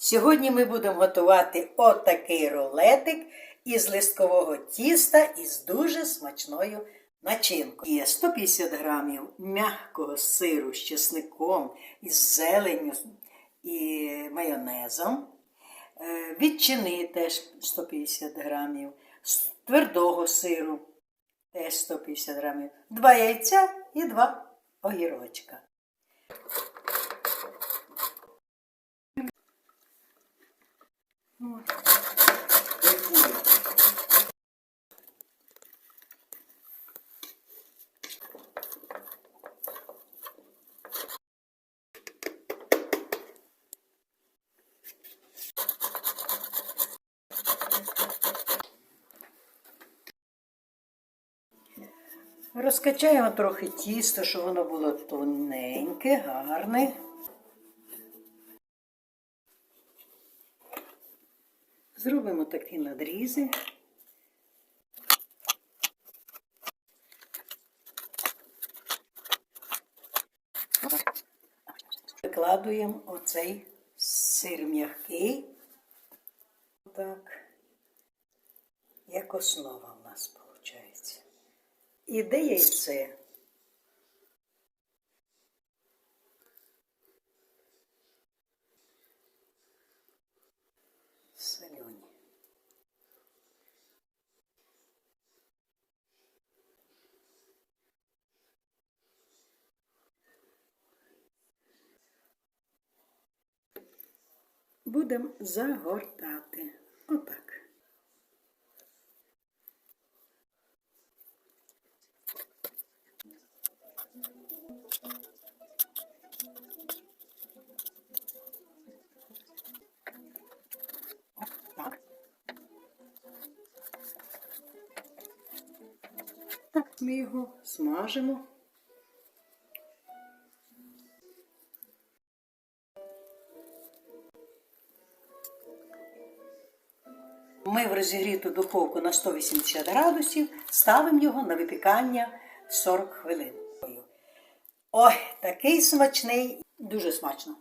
Сьогодні ми будемо готувати отакий рулетик із листкового тіста із дуже смачною начинкою. Є 150 грамів м'якого сиру з чесником, із зеленню і майонезом. Е, Ветчини теж 150 грамів, твердого сиру теж 150 грамів, два яйця і два огірочка. Розкачаємо трохи тісто, щоб воно було тоненьке, гарне. Зробимо такі надрізи. Викладуємо оцей сир м'який. Так, як основа в нас виходить. Іде яйце. Солені. Будемо загортати. Отак. Ми його смажимо. Ми в розігріту духовку на 180 градусів ставимо його на випікання 40 хвилин. Ой, такий смачний, дуже смачно.